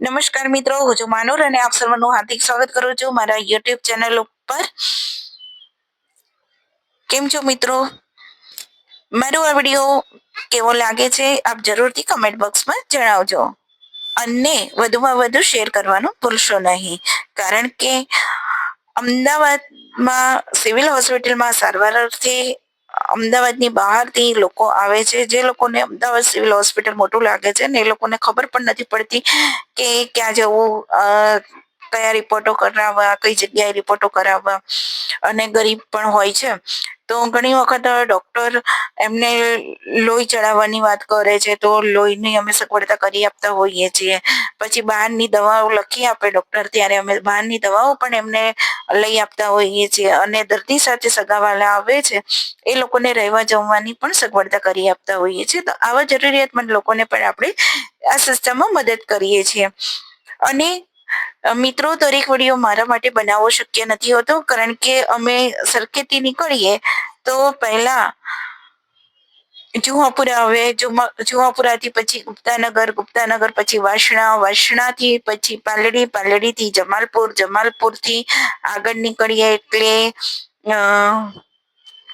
નમસ્કાર મિત્રો, હું છું માનુર અને આપ સર્વનું હાર્દિક સ્વાગત કરું છું મારા યુટ્યુબ ચેનલ ઉપર. કેમ છો મિત્રો? મારો આ વીડિયો કેવો લાગે છે, આપ જરૂરથી કમેન્ટ બોક્સમાં જણાવજો. અને વધુમાં વધુ શેર કરવાનું ભૂલશો નહીં. કારણ કે અમદાવાદમાં સિવિલ હોસ્પિટલમાં સારવાર અર્થે અમદાવાદની બહારથી લોકો આવે છે. જે લોકોને અમદાવાદ સિવિલ હોસ્પિટલ મોટું લાગે છે ને એ લોકોને ખબર પણ નથી પડતી કે ક્યાં જવું કયા રિપોર્ટો કરાવવા, કઈ જગ્યાએ રિપોર્ટો કરાવવા અને ગરીબ પણ હોય છે. તો ઘણી વખત ડોક્ટર એમને લોહી ચડાવવાની વાત કરે છે તો લોહીની અમે સગવડતા કરી આપતા હોઈએ છીએ. પછી બહારની દવાઓ લખી આપે ડોક્ટર ત્યારે અમે બહારની દવાઓ પણ એમને લઈ આપતા હોઈએ છીએ. અને દર્દી સાથે સગાવાલા આવે છે, એ લોકોને રહેવા જમવાની પણ સગવડતા કરી આપતા હોઈએ છીએ. તો આવા જરૂરિયાતમંદ લોકોને પણ આપણે આ સંસ્થામાં મદદ કરીએ છીએ. અને મિત્રો, દરેક વીડિયો મારા માટે બનાવવો શક્ય નથી હોતો, કારણ કે અમે સરખેથી નીકળીએ તો પહેલા જુહાપુરા આવે જુહાપુરાથી પછી ગુપ્તાનગર ગુપ્તાનગર પછી વાસણા, વાસણાથી પછી પાલડી, પાલડીથી જમાલપુર, જમાલપુરથી આગળ નીકળીએ એટલે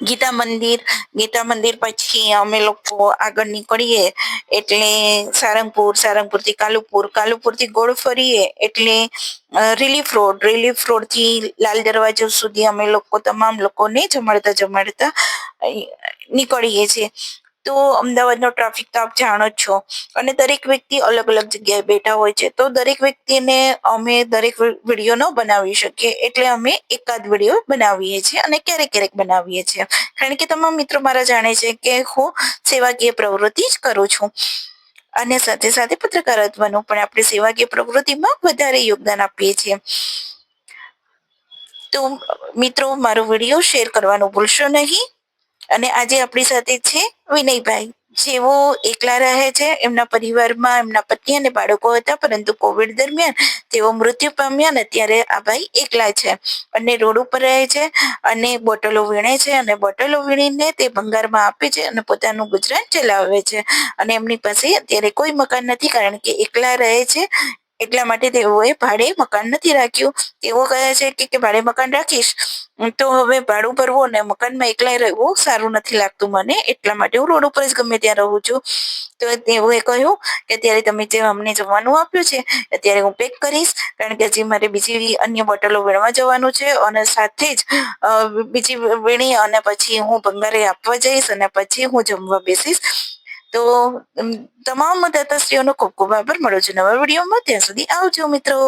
ગીતા મંદિર ગીતા મંદિર પછી અમે લોકો આગળ નીકળીએ એટલે સારંગપુર, સારંગપુરથી કાલુપુર, કાલુપુરથી ગોળ ફરીએ એટલે રિલીફ રોડ રિલીફ રોડથી લાલ દરવાજો સુધી અમે લોકો, તમામ લોકોને જમાડતા જમાડતા નીકળીએ છીએ. તો અમદાવાદનો ટ્રાફિક તો આપ જાણો જ છો. અને દરેક વ્યક્તિ અલગ અલગ જગ્યાએ બેઠા હોય છે. તો દરેક વ્યક્તિને અમે દરેક વીડિયો ન બનાવી શકીએ. એટલે અમે એકાદ વીડિયો બનાવીએ છીએ અને ક્યારેક ક્યારેક બનાવીએ છીએ. કારણ કે તમામ મિત્રો મારા જાણે છે કે હું સેવાકીય પ્રવૃત્તિ જ કરું છું. અને સાથે સાથે પત્રકારત્વનું પણ આપણે સેવાકીય પ્રવૃત્તિમાં વધારે યોગદાન આપીએ છીએ. તો મિત્રો, મારો વીડિયો શેર કરવાનું ભૂલશો નહીં. અને આજે આપણી સાથે છે વિનયભાઈ. જેઓ એકલા રહે છે, એમના પરિવારમાં એમના પત્ની અને બાળકો હતા, પરંતુ કોવિડ દરમિયાન તેઓ મૃત્યુ પામ્યા અને અત્યારે આ ભાઈ એકલા છે. અને રોડ ઉપર રહે છે અને બોટલો વીણે છે અને બોટલો વીણીને તે ભંગારમાં આપે છે અને પોતાનું ગુજરાન ચલાવે છે. અને એમની પાસે અત્યારે કોઈ મકાન નથી કારણ કે એકલા રહે છે એટલા માટે તેઓએ ભાડે મકાન નથી રાખ્યું. તેઓ કહે છે કે ભાડે મકાન રાખીશ? તો હવે ભાડું ભરવું અને મકાનમાં એકલા રહેવું સારું નથી લાગતું મને. એટલા માટે હું રોડ ઉપર જ ગમે ત્યાં રહું છું. તો તેઓએ કહ્યું કે, અત્યારે તમે જે અમને જમવાનું આપ્યું છે, અત્યારે હું પેક કરીશ, કારણ કે હજી મારે બીજી અન્ય બોટલો વીણવા જવાનું છે અને સાથે જ બીજી વીણી અને પછી હું ભંગારે આપવા જઈશ અને પછી હું જમવા બેસીશ. તો તમામ મતદાતાશ્રીઓનો ખૂબ ખૂબ આભાર. મળો છો નવા વિડીયોમાં. ત્યાં સુધી આવજો મિત્રો.